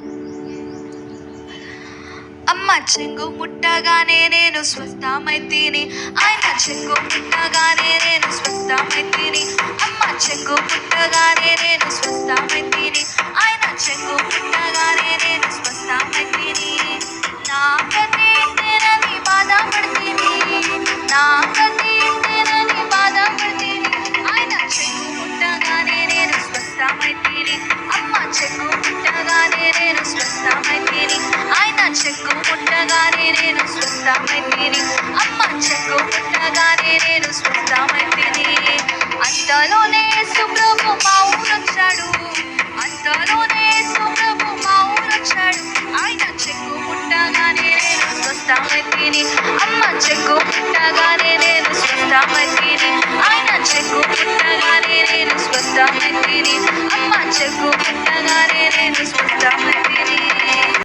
అమ్మ చెంగు ముట్టగానే నేను స్వస్థమైతిని. ఆయన చెంగు ముట్టగానే నేను స్వస్థమైతిని. అమ్మ చెంగు ముట్టగానే నేను స్వస్థమైతిని. ఆయన చెంగు ముట్టగానే నేను స్వస్థమైతిని. నా కతి తెరని బాధపడితిని. నా కతి తెరని బాధపడితిని. ఆయన చెంగు ముట్టగానే నేను స్వస్థమైతిని. అమ్మ నేను స్వస్థమైతిని. ఆయన చెక్కు పుట్టగానే నేను స్వస్థమైతిని. అమ్మ చెక్కు పుట్టగానే నేను స్వస్థమైతిని. అంతలోనే సుప్రభు మా ఊరొచ్చాడు అంతలోనే సుప్రభు మా ఊరొచ్చాడు ఆయన చెక్కు పుట్టగానే నేను స్వస్థమైతిని. అమ్మ చెక్కు పుట్టగానే నేను స్వస్థమైతిని. ఆయన చెక్కు పుట్టగానే నేను స్వస్థమైతిని. చెక్కు ముట్టగానే నేను చూస్తాను